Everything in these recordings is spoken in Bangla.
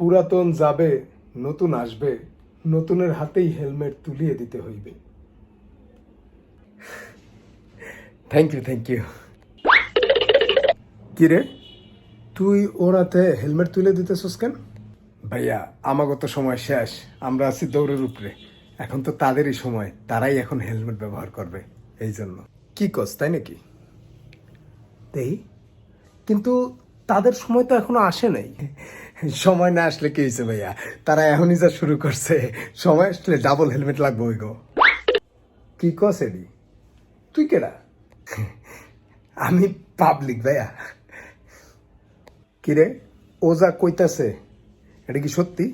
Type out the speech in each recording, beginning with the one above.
পুরাতন যাবে নতুন আসবে নতুনের হাতেই হেলমেট তুলিয়ে দিতে হইবে। থ্যাংক ইউ থ্যাংক ইউ কিরে? তুই ওর হাতে হেলমেট তুলে দিতেছস কেন? ভাইয়া আমাগো তো সময় শেষ। আমরা আছি দৌড়ের উপরে। এখন তো তাদেরই সময়। তারাই এখন হেলমেট ব্যবহার করবে। এই জন্য। কি কস তাই নাকি? তাই কিন্তু তাদের সময় তো এখনও আসে নাই। সময় না আসলে কি হয়েছে ভাইয়া? তারা এখনই যা শুরু করছে। সময় আসলে ডাবল হেলমেট লাগবে ওই গো কি কস এডি? তুই কেডা? আমি পাবলিক ভাইয়া। কিরে? ও যা কইতাছে, এটা কি সত্যি?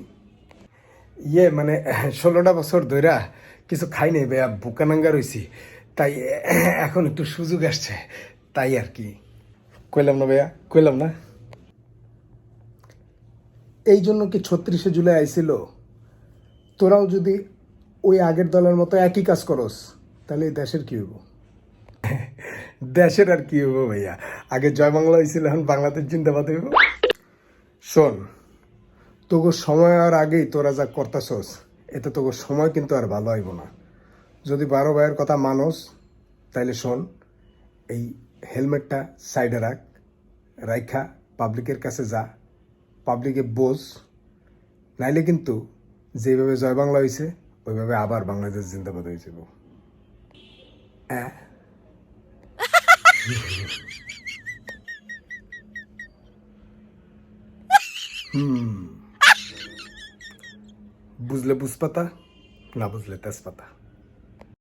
ইয়ে মানে ষোলোটা বছর ধইরা কিছু খাই নাই ভাইয়া বুকানাঙ্গা রইছি। তাই এখন একটু সুযোগ আসছে। তাই আর কি। কইলাম না ভাইয়া? কইলাম না? এই জন্য কি ছত্রিশে জুলাই আইছিল? তোরাও যদি ওই আগের দলের মতো একই কাজ করস, তাহলে দেশের কি হইব? দেশের আর কি হইব ভাইয়া? আগে জয় বাংলা হয়েছিল এখন বাংলাদেশ জিন্দাবাদ হইব? শোন তোকে সময় আর আগেই তোরা যা করতাছস, এতে তোকে সময় কিন্তু আর ভালো হইব না। যদি বারো ভাইয়ের কথা মানস, তাইলে শোন, এই হেলমেটটা সাইডে রাখ, রাইখা পাবলিকের কাছে যা। পাবলিকে বোঝ, নাইলে কিন্তু যেভাবে জয় বাংলা হয়েছে ওইভাবে আবার বাংলাদেশ জিন্দাবাদ হয়ে যাব। হুম। বুঝলে বুঝপাতা, না বুঝলে তেজপাতা।